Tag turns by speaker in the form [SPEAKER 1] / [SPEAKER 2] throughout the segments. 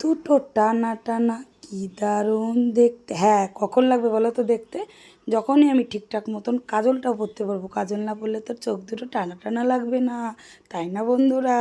[SPEAKER 1] দুটো টানা টানা কি দারুণ দেখতে। হ্যাঁ কখন লাগবে বলো তো দেখতে? যখনই আমি ঠিকঠাক মতন কাজলটা পরতে পারব, কাজল না পরলে তোর চোখ দুটো টানা টানা লাগবে না, তাই না বন্ধুরা?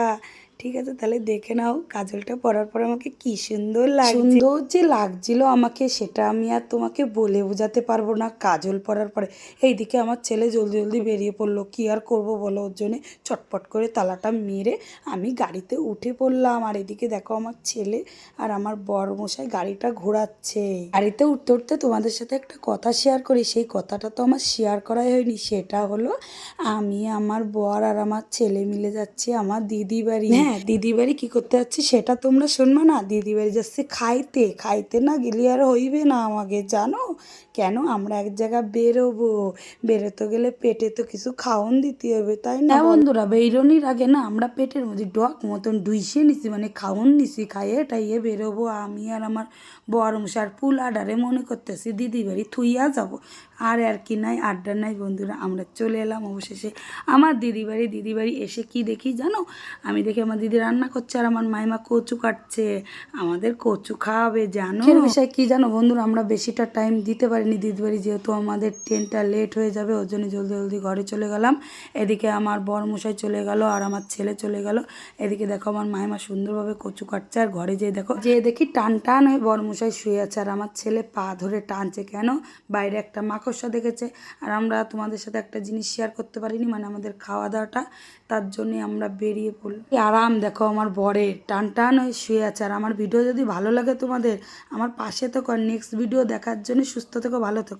[SPEAKER 1] ঠিক আছে, তাহলে দেখে নাও কাজলটা পরার পর আমাকে কি সুন্দর লাগে সুন্দর যে লাগছিল আমাকে, সেটা আমি আর তোমাকে বলে বোঝাতে পারব না কাজল পরার পরে। এইদিকে আমার ছেলে জলদি জলদি বেরিয়ে পড়ল, কি আর করব বলো? ওর জন্যে চটপট করে তালাটা মেরে আমি গাড়িতে উঠে পড়লাম। আর এদিকে দেখো আমার ছেলে আর আমার বর মশাই গাড়িটা ঘোরাচ্ছে। গাড়িতে উঠতে উঠতে তোমাদের সাথে একটা কথা শেয়ার করি সেই কথাটা তো আমার শেয়ার করাই হয়নি। সেটা হলো আমি আমার বর আর আমার ছেলে মিলে যাচ্ছি আমার দিদি বাড়ি। হ্যাঁ দিদি বাড়ি কী করতে যাচ্ছি সেটা তোমরা শুনবে না। দিদি বাড়ি যাচ্ছে খাইতে। খাইতে না গেলে আর হইবে না আমাকে জানো? কেন? আমরা এক জায়গায় বেরোবো। বেরোতে গেলে পেটে তো কিছু খাওন দিতে হবে তাই না বন্ধুরা বেরোনির আগে না আমরা পেটের মধ্যে ডক মতন ডুইসে নিছি মানে খাওন নিছি খাইয়ে টাইয়ে বেরোবো। আমি আর আমার বর মশার পুল আডারে মনে করতেছি দিদি বাড়ি থুইয়া যাব। আর আর কি নাই, আড্ডা নাই বন্ধুরা, আমরা চলে এলাম অবশেষে। আমার দিদি বাড়ি দিদি বাড়ি এসে কি দেখি জানো? আমি দেখি আমার দিদি রান্না করছে আর আমার মাইমা কচু কাটছে। আমাদের কচু খাওয়াবে জানো? বিষয়ে কি জানো বন্ধুরা, আমরা বেশিটা টাইম দিতে পারিনি দিদি বাড়ি যেহেতু আমাদের ট্রেনটা লেট হয়ে যাবে, ওর জন্য জলদি জলদি ঘরে চলে গেলাম। এদিকে আমার বর মশাই চলে গেল আর আমার ছেলে চলে গেল। এদিকে দেখো আমার মাইমা সুন্দরভাবে কচু কাটছে আর ঘরে যেয়ে দেখো যে দেখি টান টান হয়ে বর মশাই শুয়ে আছে আর আমার ছেলে পা ধরে টানছে কেন? বাইরে একটা মাকড়সা দেখেছে। আর আমরা তোমাদের সাথে একটা জিনিস শেয়ার করতে পারিনি মানে আমাদের খাওয়া দাওয়াটা তার জন্যে আমরা বেরিয়ে পড়ল আরাম, দেখো আমার বরের। টান টান হয়ে শুয়ে আছে। আর আমার ভিডিও যদি ভালো লাগে তোমাদের, আমার পাশে তো নেক্সট ভিডিও দেখার জন্য সুস্থ থেকো, ভালো থেকো।